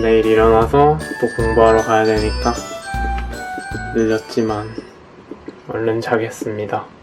내일 일어나서 또 공부하러 가야 되니까 늦었지만 얼른 자겠습니다.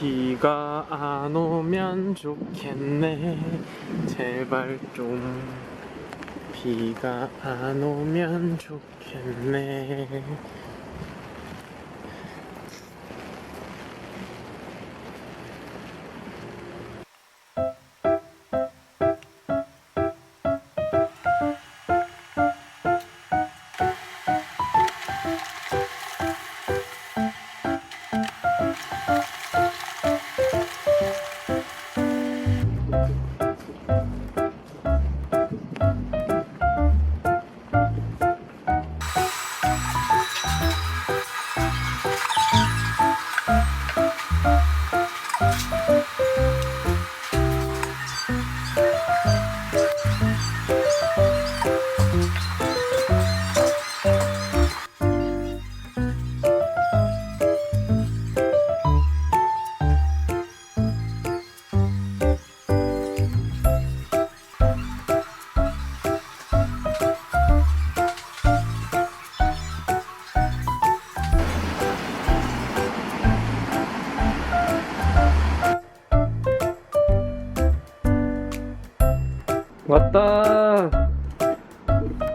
비가 안 오면 좋겠네. 제발 좀. 비가 안 오면 좋겠네. 왔다.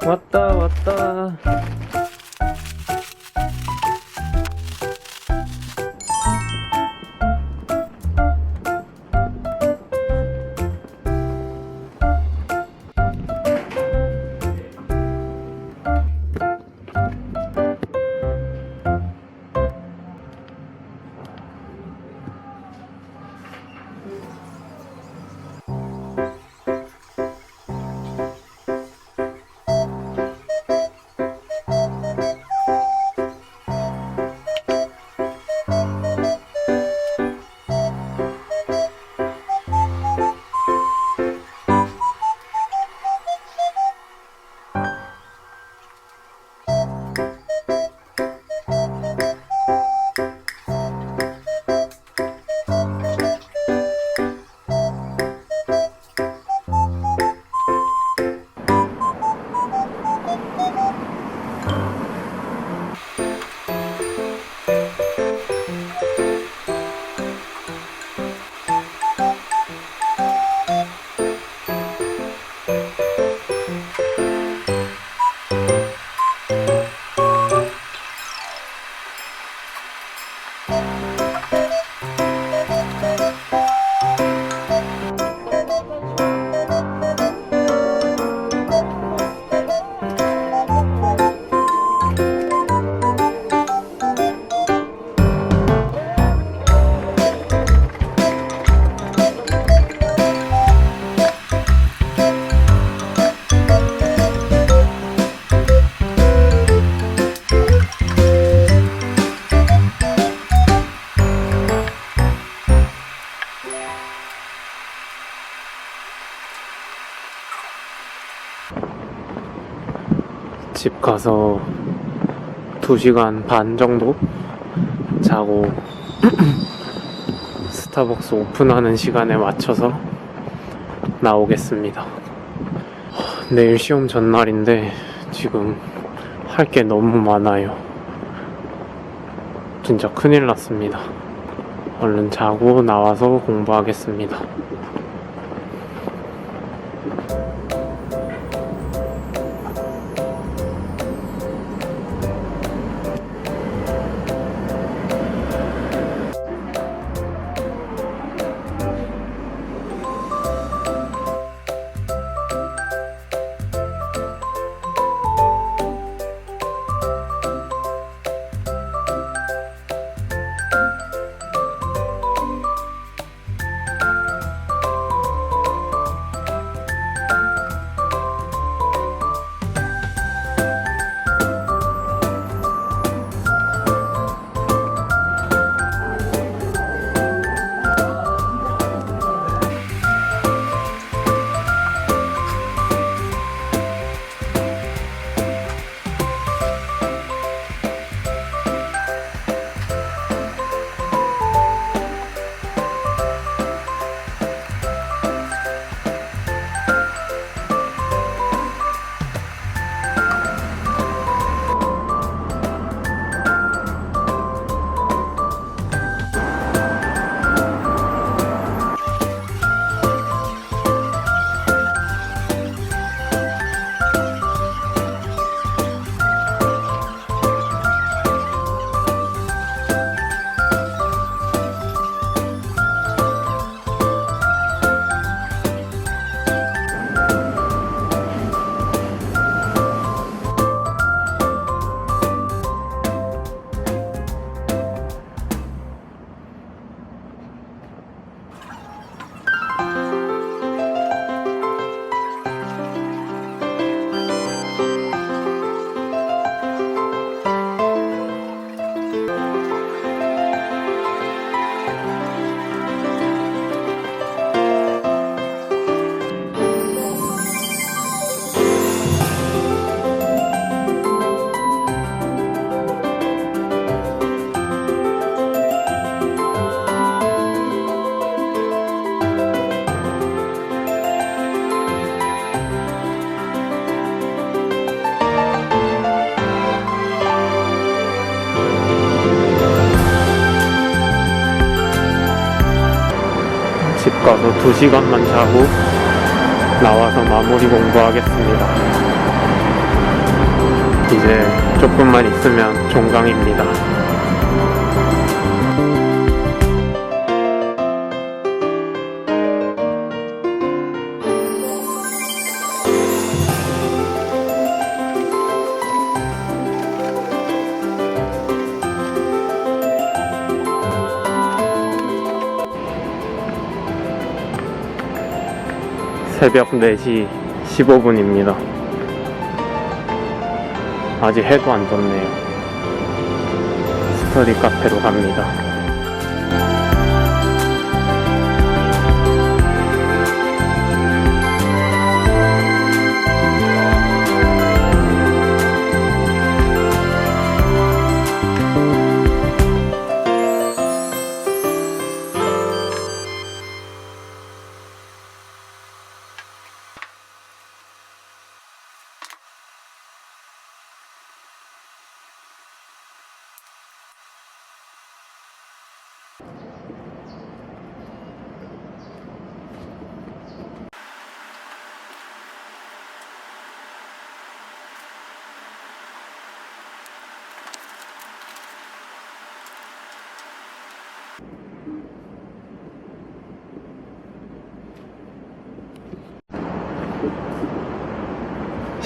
왔다, 왔다. 집 가서 2시간 반 정도 자고 스타벅스 오픈하는 시간에 맞춰서 나오겠습니다. 내일 시험 전날인데 지금 할 게 너무 많아요. 진짜 큰일 났습니다. 얼른 자고 나와서 공부하겠습니다. 가서 2시간만 자고 나와서 마무리 공부하겠습니다. 이제 조금만 있으면 종강입니다. 새벽 4시 15분입니다. 아직 해도 안 졌네요. 스터디 카페로 갑니다.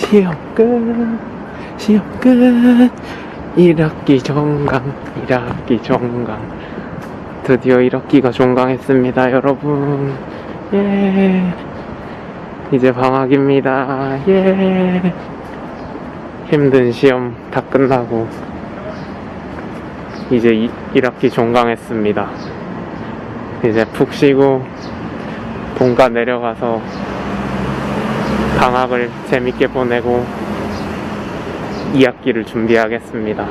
시험 끝, 시험 끝. 1학기 종강, 1학기 종강. 드디어 1학기가 종강했습니다, 여러분. 예. 이제 방학입니다. 예. 힘든 시험 다 끝나고, 이제 1학기 종강했습니다. 이제 푹 쉬고, 본가 내려가서 방학을 재밌게 보내고 2학기를 준비하겠습니다.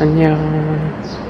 안녕.